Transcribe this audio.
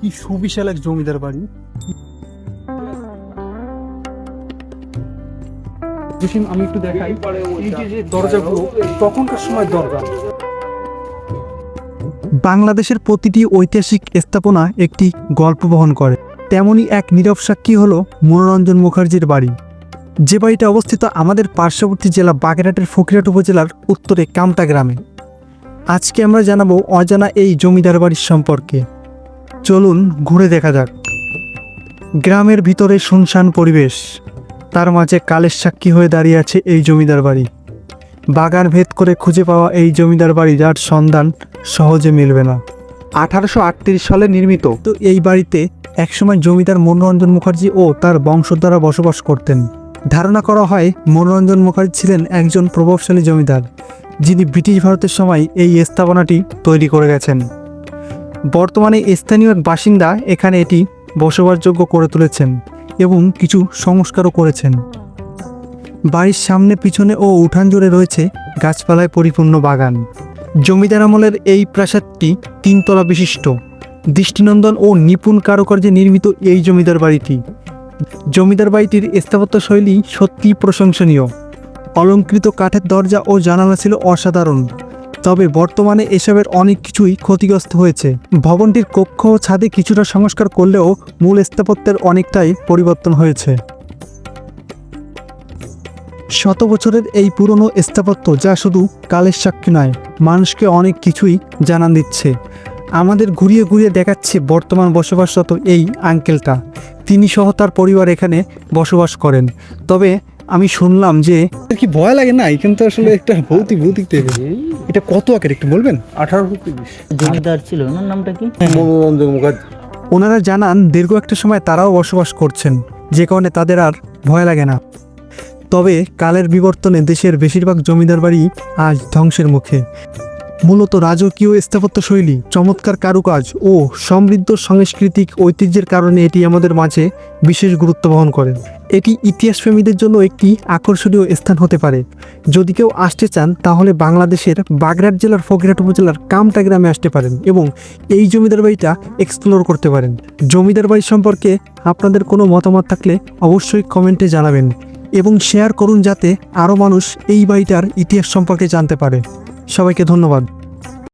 কি সুবিশাল এক জমিদার বাড়ি। আমি একটু দেখাই। এই যে যে দরজাগুলো তখনকার সময় দরজা। বাংলাদেশের প্রতিটি ঐতিহাসিক স্থাপনা একটি গল্প বহন করে। তেমনই এক নীরব সাক্ষী হলো মনোরঞ্জন মুখার্জির বাড়ি। যে বাড়িটা অবস্থিত আমাদের পার্শ্ববর্তী জেলা বাগেরহাটের ফকিরহাট উপজেলার উত্তরে কামতা গ্রামে। আজকে আমরা জানাব অজানা এই জমিদার বাড়ির সম্পর্কে। চলুন ঘুরে দেখা যাক। গ্রামের ভিতরে শুনশান পরিবেশ। তার মাঝে কালের সাক্ষী হয়ে দাঁড়িয়ে আছে এই জমিদার বাড়ি। বাগান ভেদ করে খুঁজে পাওয়া এই জমিদার বাড়ি যার সন্ধান সহজে মিলবে না। আঠারোশো আটত্রিশ সালে নির্মিত। তো এই বাড়িতে একসময় জমিদার মনোরঞ্জন মুখার্জি ও তার বংশধরা বসবাস করতেন। ধারণা করা হয় মনোরঞ্জন মুখার্জি ছিলেন একজন প্রভাবশালী জমিদার যিনি ব্রিটিশ ভারতের সময় এই স্থাপনাটি তৈরি করে গেছেন। বর্তমানে স্থানীয় এক বাসিন্দা এখানে এটি বসবাসযোগ্য করে তুলেছেন এবং কিছু সংস্কারও করেছেন। বাড়ির সামনে, পিছনে ও উঠান জুড়ে রয়েছে গাছপালায় পরিপূর্ণ বাগান। জমিদার আমলের এই প্রাসাদটি তিনতলা বিশিষ্ট। দৃষ্টিনন্দন ও নিপুণ কারুকার্যে নির্মিত এই জমিদার বাড়িটি। জমিদার বাড়িটির স্থাপত্য শৈলী সত্যিই প্রশংসনীয়। অলঙ্কৃত কাঠের দরজা ও জানালা ছিল অসাধারণ। তবে বর্তমানে এসবের অনেক কিছুই ক্ষতিগ্রস্ত হয়েছে। ভবনটির কক্ষ ও ছাদে কিছুটা সংস্কার করলেও মূল স্থাপত্যের অনেকটাই পরিবর্তন হয়েছে। শত বছরের এই পুরনো স্থাপত্য যা শুধু কালের সাক্ষী নয়, মানুষকে অনেক কিছুই জানান দিচ্ছে। আমাদের ঘুরিয়ে ঘুরিয়ে দেখাচ্ছে বর্তমান বসবাসরত এই আঙ্কেলটা। তিনি সহ তার পরিবার এখানে বসবাস করেন। তবে আমি শুনলাম যে কি ভয় লাগে না? কিন্তু আসলে একটা ভৌতিক ভৌতিক এটা কত আকার একটু বলবেন? আঠারোশো তিরিশ জমিদার ছিল ওনার নামটা কি? মুখার্জি ওনারা জানান দীর্ঘ একটা সময় তারাও বসবাস করছেন যে কারণে তাদের আর ভয় লাগে না। তবে কালের বিবর্তনে দেশের বেশিরভাগ জমিদার বাড়ি আজ ধ্বংসের মুখে। মূলত রাজকীয় স্থাপত্য শৈলী, চমৎকার কারুকাজ ও সমৃদ্ধ সাংস্কৃতিক ঐতিহ্যের কারণে এটি আমাদের মাঝে বিশেষ গুরুত্ব বহন করে। এটি ইতিহাসপ্রেমীদের জন্য একটি আকর্ষণীয় স্থান হতে পারে। যদি কেউ আসতে চান, তাহলে বাংলাদেশের বাগড়াট জেলার ফকিরহাট উপজেলার কামটা গ্রামে আসতে পারেন এবং এই জমিদার বাড়িটা এক্সপ্লোর করতে পারেন। জমিদার বাড়ি সম্পর্কে আপনাদের কোনো মতামত থাকলে অবশ্যই কমেন্টে জানাবেন এবং শেয়ার করুন যাতে আরও মানুষ এই বাড়িটার ইতিহাস সম্পর্কে জানতে পারে। সবাইকে ধন্যবাদ।